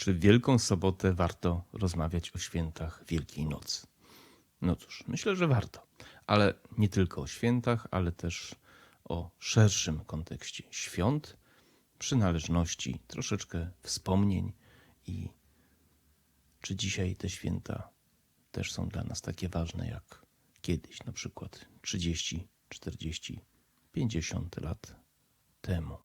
Czy w Wielką Sobotę warto rozmawiać o świętach Wielkiej Nocy? No cóż, myślę, że warto, ale nie tylko o świętach, ale też o szerszym kontekście świąt, przynależności, troszeczkę wspomnień i czy dzisiaj te święta też są dla nas takie ważne jak kiedyś, na przykład 30, 40, 50 lat temu.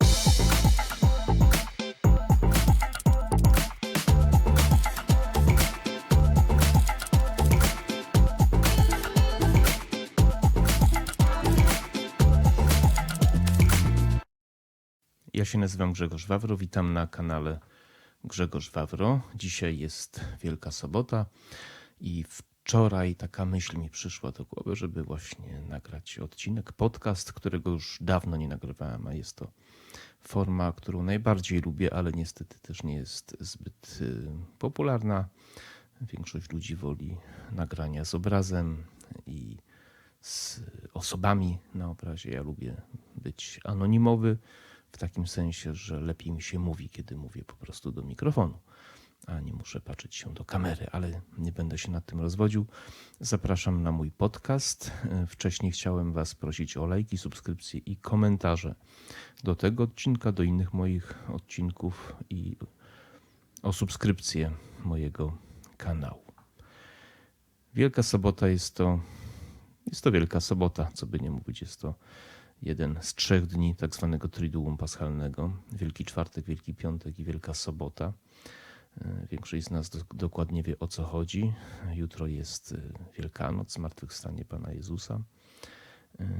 Ja się nazywam Grzegorz Wawro, witam na kanale Grzegorz Wawro. Dzisiaj jest Wielka Sobota i wczoraj taka myśl mi przyszła do głowy, żeby właśnie nagrać odcinek, podcast, którego już dawno nie nagrywałem, a jest to forma, którą najbardziej lubię, ale niestety też nie jest zbyt y, popularna. Większość ludzi woli nagrania z obrazem i z osobami na obrazie. Ja lubię być anonimowy w takim sensie, że lepiej mi się mówi, kiedy mówię po prostu do mikrofonu, a nie muszę patrzeć się do kamery, ale nie będę się nad tym rozwodził. Zapraszam na mój podcast. Wcześniej chciałem Was prosić o lajki, subskrypcje i komentarze do tego odcinka, do innych moich odcinków i o subskrypcję mojego kanału. Wielka Sobota jest to, jest to Wielka Sobota, co by nie mówić, jest to jeden z trzech dni tak zwanego Triduum Paschalnego. Wielki Czwartek, Wielki Piątek i Wielka Sobota. Większość z nas do, dokładnie wie o co chodzi. Jutro jest Wielkanoc, zmartwychwstanie Pana Jezusa.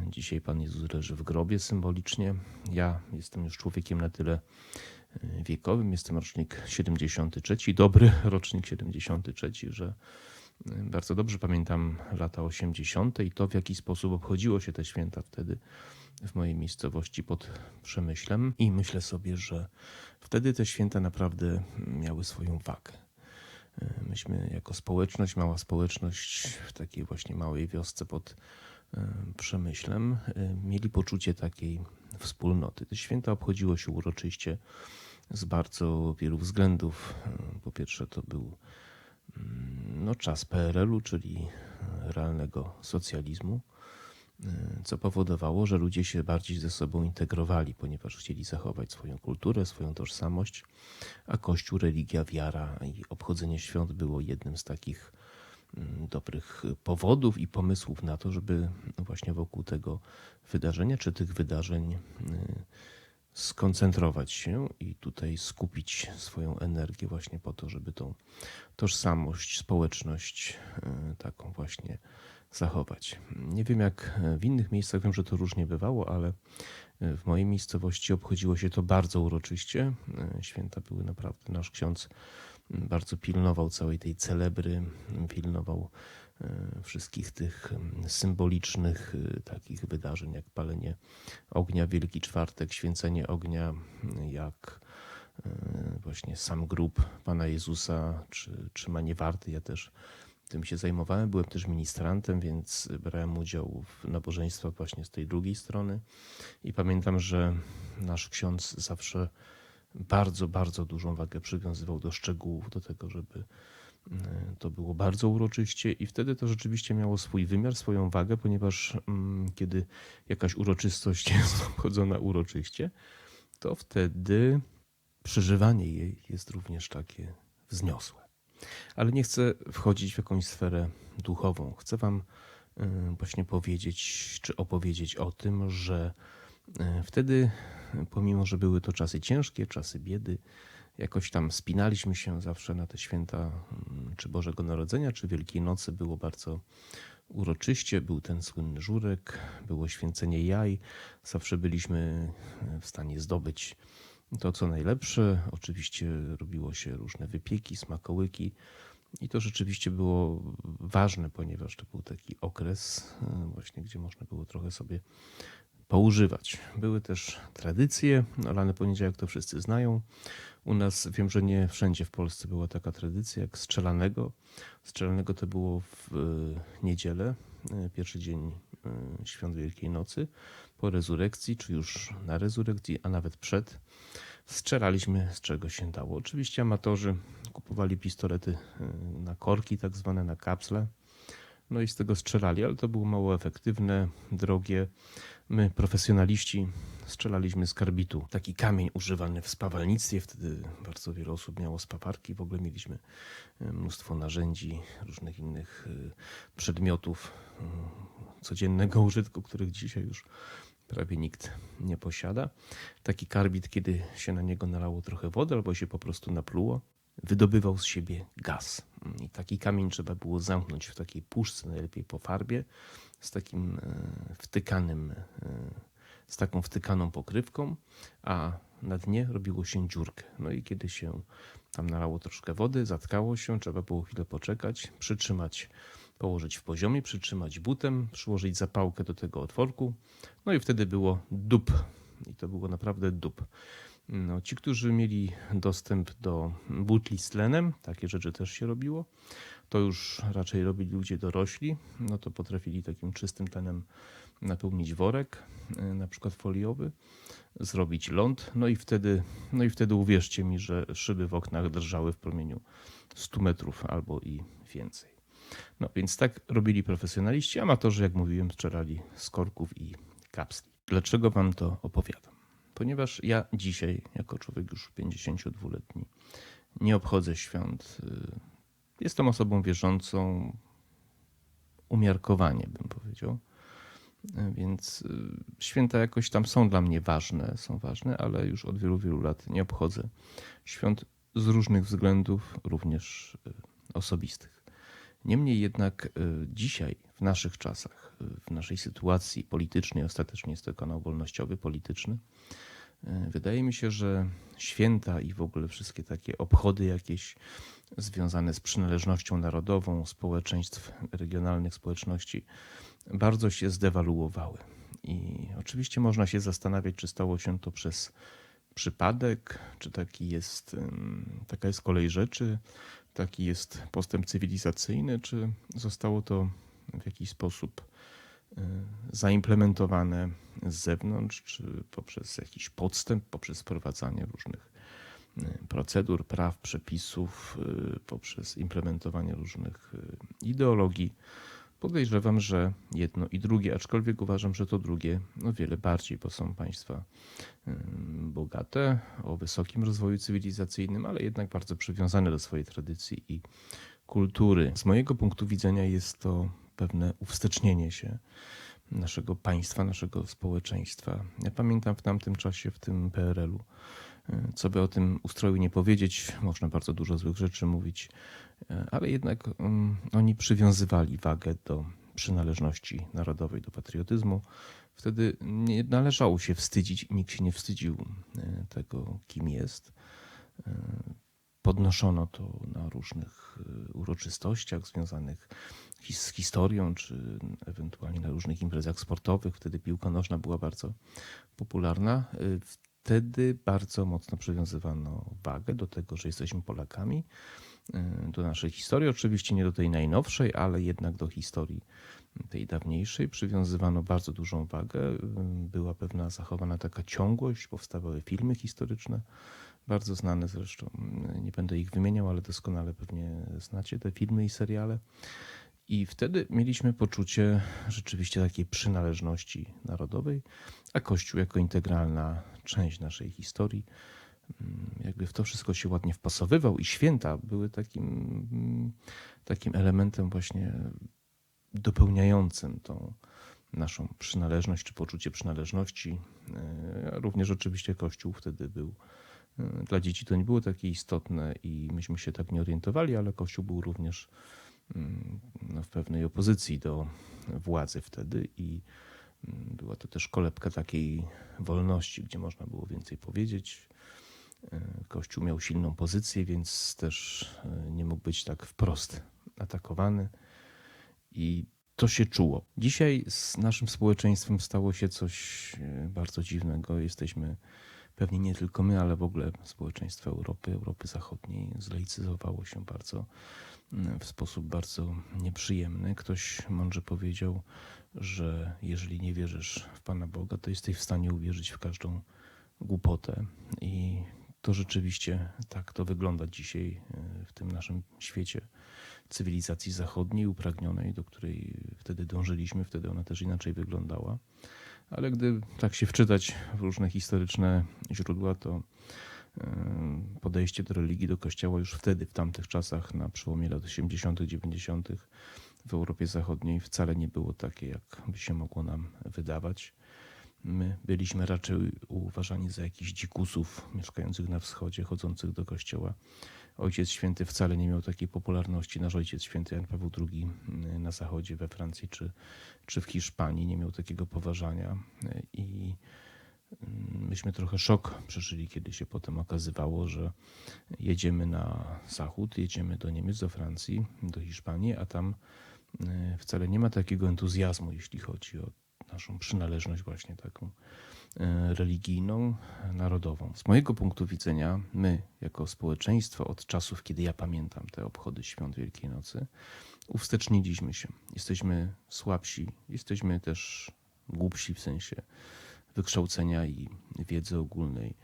Dzisiaj Pan Jezus leży w grobie symbolicznie. Ja jestem już człowiekiem na tyle wiekowym, jestem rocznik 73, dobry rocznik 73, że bardzo dobrze pamiętam lata 80. i to, w jaki sposób obchodziło się te święta wtedy w mojej miejscowości pod Przemyślem. I myślę sobie, że wtedy te święta naprawdę miały swoją wagę. Myśmy jako społeczność, mała społeczność w takiej właśnie małej wiosce pod Przemyślem, mieli poczucie takiej wspólnoty. Te święta obchodziło się uroczyście z bardzo wielu względów. Po pierwsze, to był no, czas PRL-u, czyli realnego socjalizmu, co powodowało, że ludzie się bardziej ze sobą integrowali, ponieważ chcieli zachować swoją kulturę, swoją tożsamość, a Kościół, religia, wiara i obchodzenie świąt było jednym z takich dobrych powodów i pomysłów na to, żeby właśnie wokół tego wydarzenia czy tych wydarzeń skoncentrować się i tutaj skupić swoją energię właśnie po to, żeby tą tożsamość, społeczność taką właśnie zachować. Nie wiem jak w innych miejscach, wiem, że to różnie bywało, ale w mojej miejscowości obchodziło się to bardzo uroczyście. Święta były naprawdę, nasz ksiądz bardzo pilnował całej tej celebry, pilnował wszystkich tych symbolicznych takich wydarzeń, jak palenie ognia Wielki Czwartek, święcenie ognia, jak właśnie sam grób Pana Jezusa, czy trzymanie warty. Ja też tym się zajmowałem. Byłem też ministrantem, więc brałem udział w nabożeństwach właśnie z tej drugiej strony. I pamiętam, że nasz ksiądz zawsze bardzo, bardzo dużą wagę przywiązywał do szczegółów, do tego, żeby to było bardzo uroczyście i wtedy to rzeczywiście miało swój wymiar, swoją wagę, ponieważ kiedy jakaś uroczystość jest obchodzona uroczyście, to wtedy przeżywanie jej jest również takie wzniosłe. Ale nie chcę wchodzić w jakąś sferę duchową. Chcę Wam właśnie powiedzieć, czy opowiedzieć o tym, że wtedy, pomimo że były to czasy ciężkie, czasy biedy, jakoś tam spinaliśmy się zawsze na te święta, czy Bożego Narodzenia, czy Wielkiej Nocy. Było bardzo uroczyście, był ten słynny żurek, było święcenie jaj. Zawsze byliśmy w stanie zdobyć to, co najlepsze. Oczywiście robiło się różne wypieki, smakołyki. I to rzeczywiście było ważne, ponieważ to był taki okres, właśnie gdzie można było trochę sobie poużywać. Były też tradycje. Lany poniedziałek to wszyscy znają. U nas wiem, że nie wszędzie w Polsce była taka tradycja jak strzelanego. Strzelanego to było w niedzielę, pierwszy dzień świąt Wielkiej Nocy, po rezurekcji, czy już na rezurekcji, a nawet przed. Strzelaliśmy z czego się dało. Oczywiście amatorzy, kupowali pistolety y, na korki, tak zwane na kapsle. No i z tego strzelali, ale to było mało efektywne, drogie. My, profesjonaliści, strzelaliśmy z karbitu. Taki kamień używany w spawalnictwie. Wtedy bardzo wiele osób miało spawarki. W ogóle mieliśmy y, mnóstwo narzędzi, różnych innych y, przedmiotów codziennego użytku, których dzisiaj już prawie nikt nie posiada. Taki karbit, kiedy się na niego nalało trochę wody albo się po prostu napluło, wydobywał z siebie gaz. I taki kamień trzeba było zamknąć w takiej puszce, najlepiej po farbie, z takim e, wtykanym, e, z taką wtykaną pokrywką, a na dnie robiło się dziurkę. No i kiedy się tam nalało troszkę wody, zatkało się, trzeba było chwilę poczekać, przytrzymać położyć w poziomie, przytrzymać butem, przyłożyć zapałkę do tego otworku, no i wtedy było dup. I to było naprawdę dup. No, ci, którzy mieli dostęp do butli z tlenem, takie rzeczy też się robiło, to już raczej robili ludzie dorośli, no to potrafili takim czystym tlenem napełnić worek, y, na przykład foliowy, zrobić ląd, no i wtedy, no i wtedy uwierzcie mi, że szyby w oknach drżały w promieniu 100 metrów albo i więcej. No więc tak robili profesjonaliści, amatorzy, jak mówiłem, strzelali z korków i kapsli. Dlaczego wam to opowiadam? Ponieważ ja dzisiaj, jako człowiek już 52-letni, nie obchodzę świąt. Y, jestem osobą wierzącą, umiarkowanie bym powiedział. Y, więc y, święta jakoś tam są dla mnie ważne, są ważne, ale już od wielu, wielu lat nie obchodzę świąt z różnych względów, również osobistych. Niemniej jednak y, dzisiaj, w naszych czasach, y, w naszej sytuacji politycznej, ostatecznie jest to kanał wolnościowy, polityczny, y, wydaje mi się, że święta i w ogóle wszystkie takie obchody jakieś związane z przynależnością narodową społeczeństw regionalnych, społeczności bardzo się zdewaluowały. I oczywiście można się zastanawiać, czy stało się to przez przypadek, czy taki jest, taka jest kolej rzeczy, taki jest postęp cywilizacyjny, czy zostało to w jakiś sposób y, zaimplementowane z zewnątrz, czy poprzez jakiś podstęp, poprzez wprowadzanie różnych y, procedur, praw, przepisów, y, poprzez implementowanie różnych ideologii Podejrzewam, że jedno i drugie, aczkolwiek uważam, że to drugie o wiele bardziej, bo są państwa bogate, o wysokim rozwoju cywilizacyjnym, ale jednak bardzo przywiązane do swojej tradycji i kultury. Z mojego punktu widzenia jest to pewne uwstecznienie się naszego państwa, naszego społeczeństwa. Ja pamiętam w tamtym czasie, w tym PRL-u, co by o tym ustroju nie powiedzieć, można bardzo dużo złych rzeczy mówić, ale jednak um, oni przywiązywali wagę do przynależności narodowej, do patriotyzmu. Wtedy nie należało się wstydzić, nikt się nie wstydził e, tego, kim jest. E, podnoszono to na różnych e, uroczystościach związanych z historią, czy ewentualnie na różnych imprezach sportowych. Wtedy piłka nożna była bardzo popularna wtedy bardzo mocno przywiązywano wagę do tego, że jesteśmy Polakami, y, do naszej historii, oczywiście nie do tej najnowszej, ale jednak do historii tej dawniejszej przywiązywano bardzo dużą wagę. Y, była pewna zachowana taka ciągłość, powstawały filmy historyczne, bardzo znane zresztą. Y, nie będę ich wymieniał, ale doskonale pewnie znacie te filmy i seriale. I wtedy mieliśmy poczucie rzeczywiście takiej przynależności narodowej, a Kościół jako integralna część naszej historii, mm, jakby w to wszystko się ładnie wpasowywał i święta były takim, mm, takim elementem właśnie dopełniającym tą naszą przynależność czy poczucie przynależności. E, również oczywiście Kościół wtedy był e, dla dzieci to nie było takie istotne i myśmy się tak nie orientowali, ale Kościół był również w pewnej opozycji do władzy wtedy i mm, była to też kolebka takiej wolności, gdzie można było więcej powiedzieć. E, Kościół miał silną pozycję, więc też e, nie mógł być tak wprost atakowany i to się czuło. Dzisiaj z naszym społeczeństwem stało się coś e, bardzo dziwnego. Jesteśmy pewnie nie tylko my, ale w ogóle społeczeństwo Europy, Europy Zachodniej zlaicyzowało się bardzo w sposób bardzo nieprzyjemny. Ktoś mądrze powiedział, że jeżeli nie wierzysz w Pana Boga, to jesteś w stanie uwierzyć w każdą głupotę. I to rzeczywiście tak to wygląda dzisiaj e, w tym naszym świecie cywilizacji zachodniej, upragnionej, do której wtedy dążyliśmy, wtedy ona też inaczej wyglądała. Ale gdy tak się wczytać w różne historyczne źródła, to podejście do religii, do kościoła już wtedy, w tamtych czasach, na przełomie lat 80., 90., w Europie Zachodniej wcale nie było takie, jak by się mogło nam wydawać. My byliśmy raczej uważani za jakichś dzikusów mieszkających na wschodzie, chodzących do kościoła. Ojciec Święty wcale nie miał takiej popularności. Nasz Ojciec Święty Jan Paweł II na zachodzie, we Francji czy, czy w Hiszpanii nie miał takiego poważania. I myśmy trochę szok przeżyli, kiedy się potem okazywało, że jedziemy na zachód, jedziemy do Niemiec, do Francji, do Hiszpanii, a tam wcale nie ma takiego entuzjazmu, jeśli chodzi o naszą przynależność właśnie taką e, religijną, narodową. Z mojego punktu widzenia, my jako społeczeństwo od czasów, kiedy ja pamiętam te obchody świąt Wielkiej Nocy, uwsteczniliśmy się. Jesteśmy słabsi, jesteśmy też głupsi w sensie wykształcenia i wiedzy ogólnej.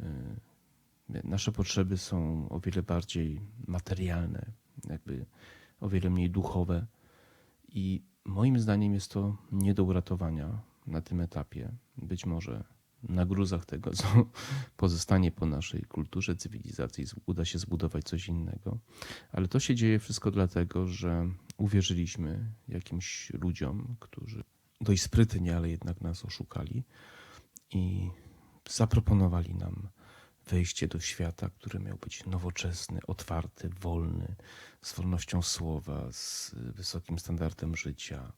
E, nasze potrzeby są o wiele bardziej materialne, jakby o wiele mniej duchowe i Moim zdaniem jest to nie do uratowania na tym etapie. Być może na gruzach tego, co pozostanie po naszej kulturze, cywilizacji, uda się zbudować coś innego. Ale to się dzieje wszystko dlatego, że uwierzyliśmy jakimś ludziom, którzy dość sprytnie, ale jednak nas oszukali i zaproponowali nam wejście do świata, który miał być nowoczesny, otwarty, wolny, z wolnością słowa, z wysokim standardem życia,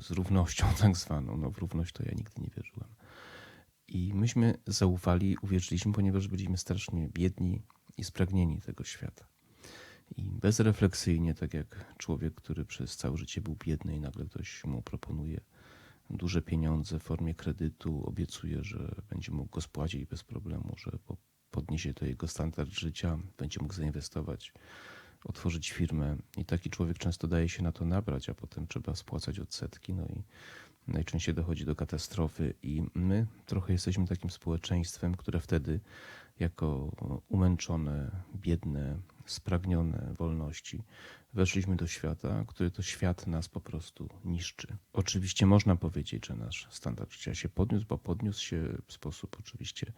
z równością tak zwaną. No, w równość to ja nigdy nie wierzyłem. I myśmy zaufali, uwierzyliśmy, ponieważ byliśmy strasznie biedni i spragnieni tego świata. I bezrefleksyjnie, tak jak człowiek, który przez całe życie był biedny i nagle ktoś mu proponuje duże pieniądze w formie kredytu, obiecuje, że będzie mógł go spłacić bez problemu, że podniesie to jego standard życia, będzie mógł zainwestować, otworzyć firmę. I taki człowiek często daje się na to nabrać, a potem trzeba spłacać odsetki, no i najczęściej dochodzi do katastrofy. I my trochę jesteśmy takim społeczeństwem, które wtedy, jako umęczone, biedne, spragnione wolności, weszliśmy do świata, który to świat nas po prostu niszczy. Oczywiście można powiedzieć, że nasz standard życia się podniósł, bo podniósł się w sposób oczywiście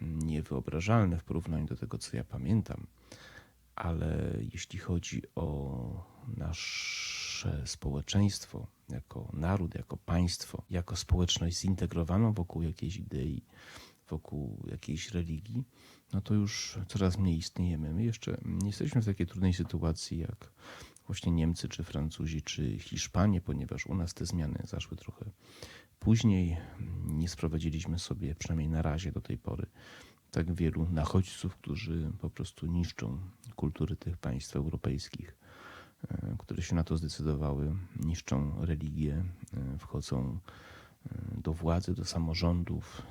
niewyobrażalny w porównaniu do tego, co ja pamiętam. Ale jeśli chodzi o nasze społeczeństwo, jako naród, jako państwo, jako społeczność zintegrowaną wokół jakiejś idei, wokół jakiejś religii, no to już coraz mniej istniejemy. My jeszcze nie jesteśmy w takiej trudnej sytuacji jak właśnie Niemcy, czy Francuzi, czy Hiszpanie, ponieważ u nas te zmiany zaszły trochę później. Nie sprowadziliśmy sobie, przynajmniej na razie do tej pory, tak wielu nachodźców, którzy po prostu niszczą kultury tych państw europejskich, e, które się na to zdecydowały, niszczą religię, e, wchodzą do władzy, do samorządów,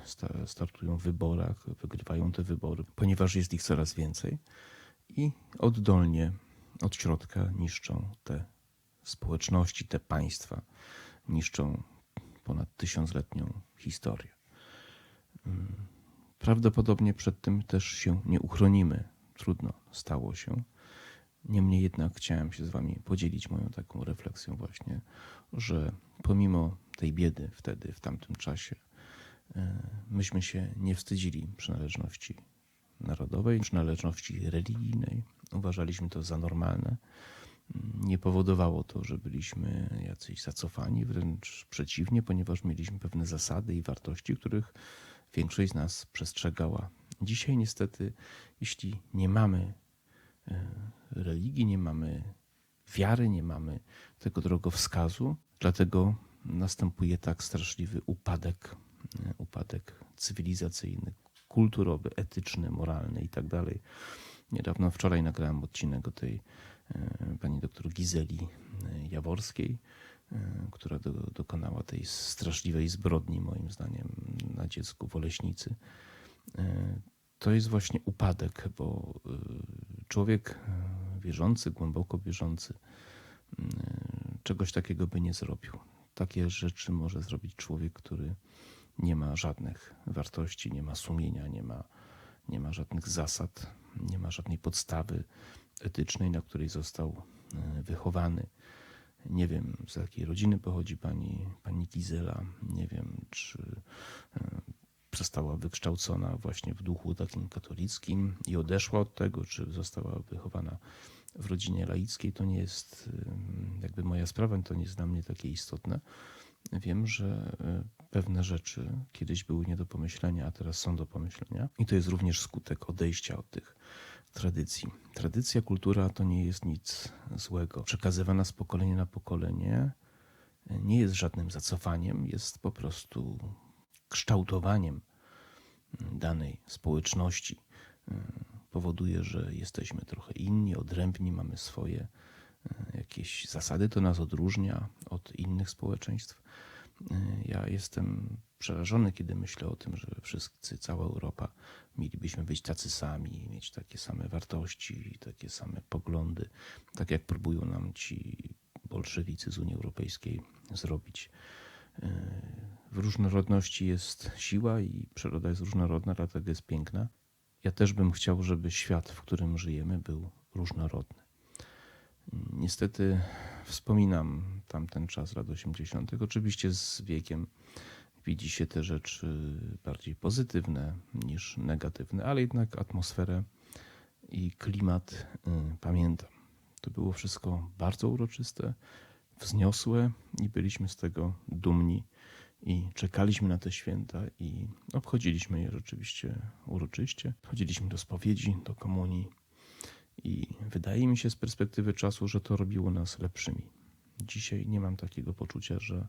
startują w wyborach, wygrywają te wybory, ponieważ jest ich coraz więcej i oddolnie od środka niszczą te społeczności, te państwa, niszczą ponad tysiącletnią historię. Mm, prawdopodobnie przed tym też się nie uchronimy. Trudno stało się. Niemniej jednak chciałem się z Wami podzielić moją taką refleksją, właśnie, że pomimo tej biedy wtedy, w tamtym czasie, e, myśmy się nie wstydzili przynależności narodowej, przynależności religijnej. Uważaliśmy to za normalne. Nie powodowało to, że byliśmy jacyś zacofani, wręcz przeciwnie, ponieważ mieliśmy pewne zasady i wartości, których większość z nas przestrzegała. Dzisiaj niestety, jeśli nie mamy religii, nie mamy wiary, nie mamy tego drogowskazu, dlatego następuje tak straszliwy upadek, e, upadek cywilizacyjny, kulturowy, etyczny, moralny i tak dalej. Niedawno, wczoraj nagrałem odcinek o tej e, pani doktor Gizeli e, Jaworskiej, która do, dokonała tej straszliwej zbrodni, moim zdaniem, na dziecku w Oleśnicy. To jest właśnie upadek, bo człowiek wierzący, głęboko wierzący, czegoś takiego by nie zrobił takie rzeczy może zrobić człowiek, który nie ma żadnych wartości, nie ma sumienia, nie ma, nie ma żadnych zasad, nie ma żadnej podstawy etycznej, na której został wychowany. Nie wiem, z jakiej rodziny pochodzi pani, pani Gizela. Nie wiem, czy została wykształcona właśnie w duchu takim katolickim i odeszła od tego, czy została wychowana w rodzinie laickiej. To nie jest e, jakby moja sprawa, to nie jest dla mnie takie istotne. Wiem, że pewne rzeczy kiedyś były nie do pomyślenia, a teraz są do pomyślenia. I to jest również skutek odejścia od tych tradycji. Tradycja, kultura to nie jest nic złego. Przekazywana z pokolenia na pokolenie nie jest żadnym zacofaniem, jest po prostu kształtowaniem danej społeczności. Powoduje, że jesteśmy trochę inni, odrębni, mamy swoje jakieś zasady, to nas odróżnia od innych społeczeństw. Ja jestem przerażony, kiedy myślę o tym, że wszyscy, cała Europa mielibyśmy być tacy sami, mieć takie same wartości, takie same poglądy, tak jak próbują nam ci bolszewicy z Unii Europejskiej zrobić. W różnorodności jest siła i przyroda jest różnorodna, dlatego jest piękna. Ja też bym chciał, żeby świat, w którym żyjemy, był różnorodny. Niestety wspominam tamten czas lat 80. Oczywiście z wiekiem widzi się te rzeczy bardziej pozytywne niż negatywne, ale jednak atmosferę i klimat y, pamiętam. To było wszystko bardzo uroczyste, wzniosłe i byliśmy z tego dumni i czekaliśmy na te święta i obchodziliśmy je rzeczywiście uroczyście. Chodziliśmy do spowiedzi, do komunii i wydaje mi się z perspektywy czasu, że to robiło nas lepszymi. Dzisiaj nie mam takiego poczucia, że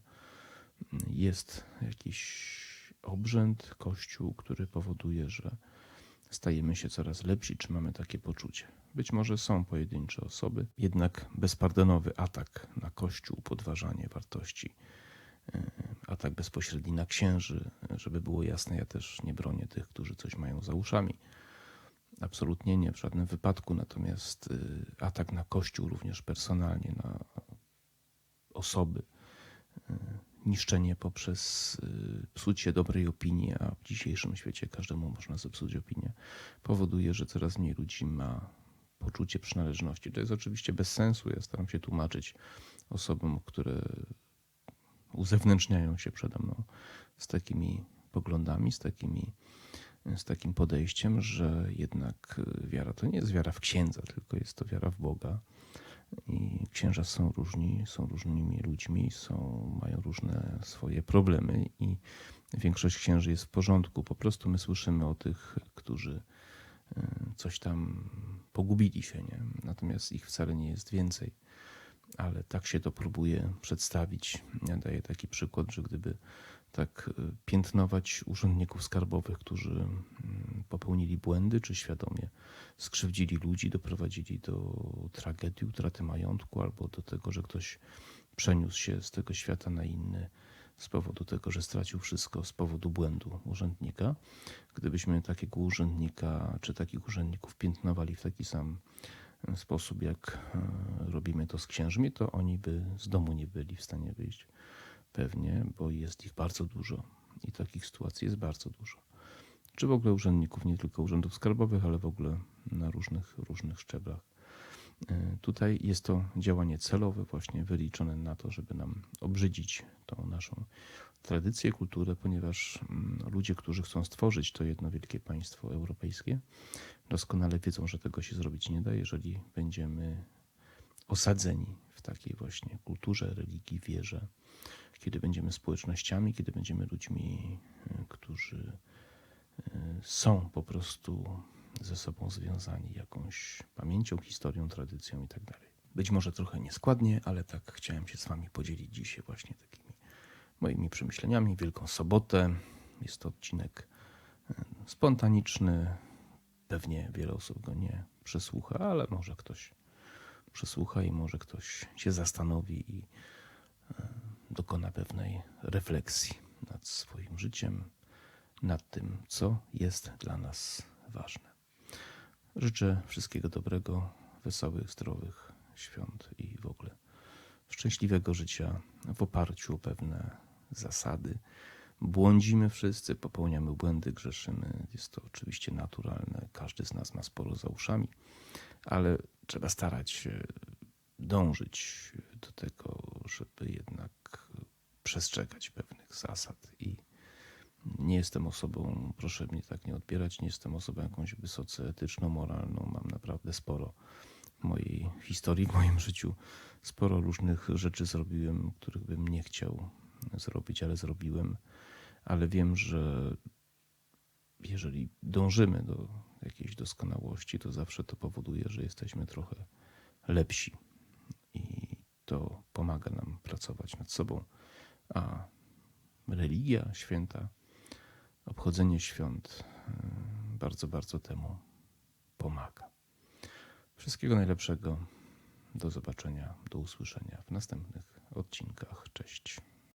jest jakiś obrzęd, kościół, który powoduje, że stajemy się coraz lepsi, czy mamy takie poczucie. Być może są pojedyncze osoby, jednak bezpardonowy atak na kościół, podważanie wartości, e, atak bezpośredni na księży, żeby było jasne, ja też nie bronię tych, którzy coś mają za uszami. Absolutnie nie, w żadnym wypadku. Natomiast e, atak na Kościół również personalnie, na osoby, e, niszczenie poprzez y, psucie dobrej opinii, a w dzisiejszym świecie każdemu można zepsuć opinię, powoduje, że coraz mniej ludzi ma poczucie przynależności. To jest oczywiście bez sensu. Ja staram się tłumaczyć osobom, które uzewnętrzniają się przede mną z takimi poglądami, z, takimi, z takim podejściem, że jednak wiara to nie jest wiara w księdza, tylko jest to wiara w Boga i księża są różni, są różnymi ludźmi, są, mają różne swoje problemy i większość księży jest w porządku. Po prostu my słyszymy o tych, którzy e, coś tam pogubili się, nie? natomiast ich wcale nie jest więcej. Ale tak się to próbuje przedstawić. Ja daję taki przykład, że gdyby tak e, piętnować urzędników skarbowych, którzy mm, popełnili błędy, czy świadomie skrzywdzili ludzi, doprowadzili do tragedii, utraty majątku, albo do tego, że ktoś przeniósł się z tego świata na inny z powodu tego, że stracił wszystko z powodu błędu urzędnika. Gdybyśmy takiego urzędnika czy takich urzędników piętnowali w taki sam e, sposób, jak e, robimy to z księżmi, to oni by z domu nie byli w stanie wyjść pewnie, bo jest ich bardzo dużo i takich sytuacji jest bardzo dużo. Czy w ogóle urzędników, nie tylko urzędów skarbowych, ale w ogóle na różnych, różnych szczeblach. E, tutaj jest to działanie celowe, właśnie wyliczone na to, żeby nam obrzydzić tą naszą tradycję, kulturę, ponieważ mm, ludzie, którzy chcą stworzyć to jedno wielkie państwo europejskie, doskonale wiedzą, że tego się zrobić nie da, jeżeli będziemy osadzeni w takiej właśnie kulturze, religii, wierze, kiedy będziemy społecznościami, kiedy będziemy ludźmi, e, którzy e, są po prostu ze sobą związani jakąś pamięcią, historią, tradycją itd. Tak Być może trochę nieskładnie, ale tak chciałem się z Wami podzielić dzisiaj właśnie takimi moimi przemyśleniami. Wielką Sobotę. Jest to odcinek e, spontaniczny. Pewnie wiele osób go nie przesłucha, ale może ktoś przesłucha i może ktoś się zastanowi i dokona pewnej refleksji nad swoim życiem, nad tym, co jest dla nas ważne. Życzę wszystkiego dobrego, wesołych, zdrowych świąt i w ogóle szczęśliwego życia w oparciu o pewne zasady, błądzimy wszyscy, popełniamy błędy, grzeszymy. Jest to oczywiście naturalne. Każdy z nas ma sporo za uszami, ale trzeba starać się dążyć do tego, żeby jednak przestrzegać pewnych zasad i nie jestem osobą, proszę mnie tak nie odbierać, nie jestem osobą jakąś wysoce etyczną, moralną. Mam naprawdę sporo w mojej historii, w moim życiu. Sporo różnych rzeczy zrobiłem, których bym nie chciał zrobić, ale zrobiłem. Ale wiem, że jeżeli dążymy do jakiejś doskonałości, to zawsze to powoduje, że jesteśmy trochę lepsi. I to pomaga nam pracować nad sobą. A religia, święta, obchodzenie świąt y, bardzo, bardzo temu pomaga. Wszystkiego najlepszego. Do zobaczenia, do usłyszenia w następnych odcinkach. Cześć.